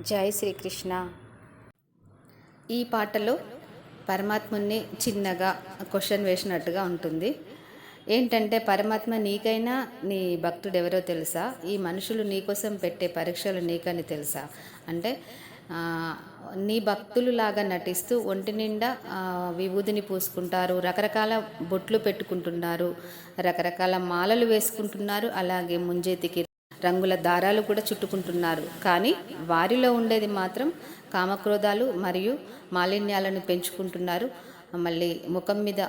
జై శ్రీకృష్ణ. ఈ పాటలో పరమాత్ముని చిన్నగా క్వశ్చన్ వేసినట్టుగా ఉంటుంది. ఏంటంటే పరమాత్మ నీకైనా నీ భక్తుడు ఎవరో తెలుసా? ఈ మనుషులు నీకోసం పెట్టే పరీక్షలు నీకని తెలుసా? అంటే నీ భక్తులు లాగా నటిస్తూ ఒంటి నిండా విభూదిని పూసుకుంటారు రకరకాల బొట్లు పెట్టుకుంటున్నారు రకరకాల మాలలు వేసుకుంటున్నారు అలాగే ముంజేతికి రంగుల దారాలు కూడా చుట్టుకుంటున్నారు. కానీ వారిలో ఉండేది మాత్రం కామక్రోధాలు మరియు మాలిన్యాలను పెంచుకుంటున్నారు. మళ్ళీ ముఖం మీద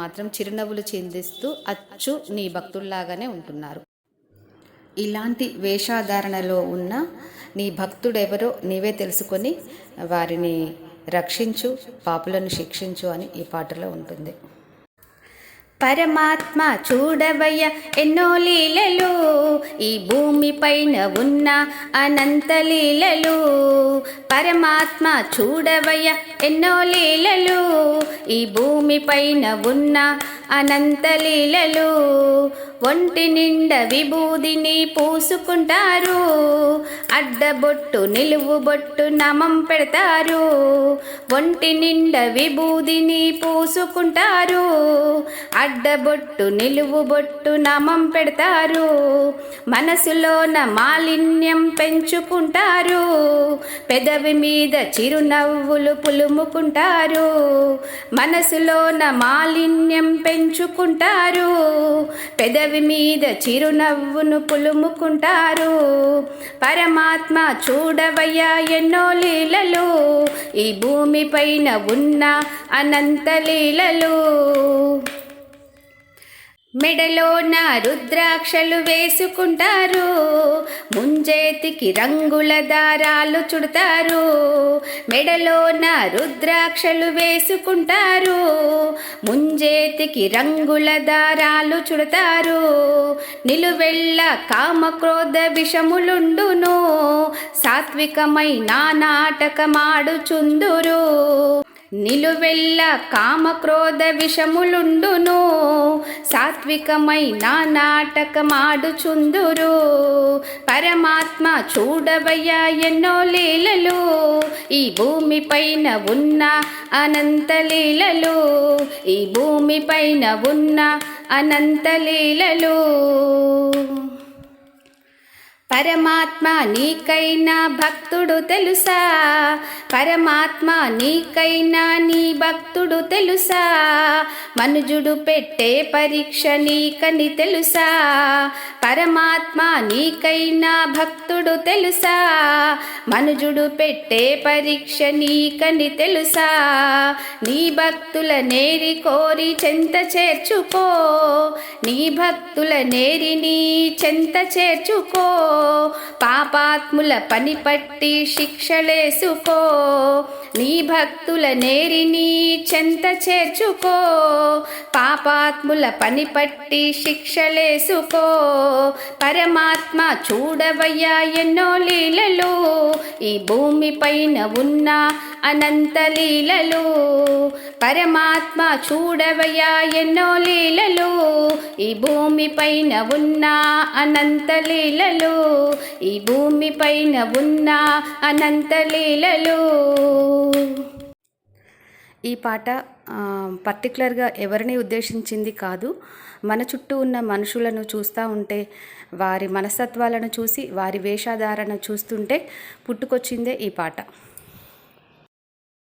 మాత్రం చిరునవ్వులు చిందిస్తూ అచ్చు నీ భక్తుల్లాగానే ఉంటున్నారు. ఇలాంటి వేషాధారణలో ఉన్న నీ భక్తుడెవరో నీవే తెలుసుకొని వారిని రక్షించు పాపులను శిక్షించు అని ఈ పాటలో ఉంటుంది. పరమాత్మ చూడవయ్య ఎన్నో లీలలు. ఈ భూమి పైన ఉన్న అనంత లీలలు. పరమాత్మ చూడవయ్య ఎన్నో లీలలు. ఈ భూమి పైన ఉన్న అనంత లీలలు. ఒంటి నిండా విభూదిని పూసుకుంటారు. అడ్డబొట్టు నిలువుబొట్టు నమం పెడతారు. ఒంటి నిండా విభూదిని పూసుకుంటారు. అడ్డబొట్టు నిలువుబొట్టు నమం పెడతారు. మనసులోన మాలిన్యం పెంచుకుంటారు. పెదవి మీద చిరునవ్వులు పులుముకుంటారు. మనసులోన మాలిన్యం పెంచుకుంటారు. పెదవి మీద చిరునవ్వును పులుముకుంటారు. పరమాత్మ చూడవయ్యా ఎన్నో లీలలు. ఈ భూమి పైన ఉన్న అనంత లీలలు. మెడలోన రుద్రాక్షలు వేసుకుంటారు. ముంజేతికి రంగుల దారాలు చుడతారు. మెడలోన రుద్రాక్షలు వేసుకుంటారు. ముంజేతికి రంగుల దారాలు చుడతారు. నిలువెళ్ళ కామక్రోధ విషములుండును. సాత్వికమై నానాటకమాడుచుందురు నిలువెల్ల కామక్రోధ విషములుండును సాత్వికమై నాటకమాడుచుందురు. పరమాత్మ చూడవయ్యా ఎన్నో లీలలు ఈ భూమి పైన ఉన్న అనంత లీలలు ఈ భూమి పైన ఉన్న అనంత లీలలు. పరమాత్మ నీకైనా భక్తుడు తెలుసా? పరమాత్మ నీకైనా నీ భక్తుడు తెలుసా? మనుజుడు పెట్టే పరీక్ష నీకని తెలుసా? పరమాత్మ నీకైనా భక్తుడు తెలుసా? మనుజుడు పెట్టే పరీక్ష నీకని తెలుసా? నీ భక్తుల నేరి కోరి చెంత చేర్చుకో. నీ భక్తుల నేరిని చెంత చేర్చుకో. పాపాత్ముల పని పట్టి శిక్షలేసుకో. నీ భక్తుల నేరి నీ చెంత చేర్చుకో. పాపాత్ముల పని పట్టి శిక్షలేసుకో. పరమాత్మ చూడవయ్యా ఎన్నో లీలలు. ఈ భూమి పైన ఉన్న అనంత లీలలు. పరమాత్మ చూడవయ్యా ఎన్నో లీలలు. ఈ భూమి పైన ఉన్న అనంత లీలలు. ఈ భూమి పైన ఉన్న అనంత లీలలు. ఈ పాట పర్టికులర్గా ఎవరిని ఉద్దేశించింది కాదు. మన చుట్టూ ఉన్న మనుషులను చూస్తూ ఉంటే వారి మనస్తత్వాలను చూసి వారి వేషధారణ చూస్తుంటే పుట్టుకొచ్చిందే ఈ పాట.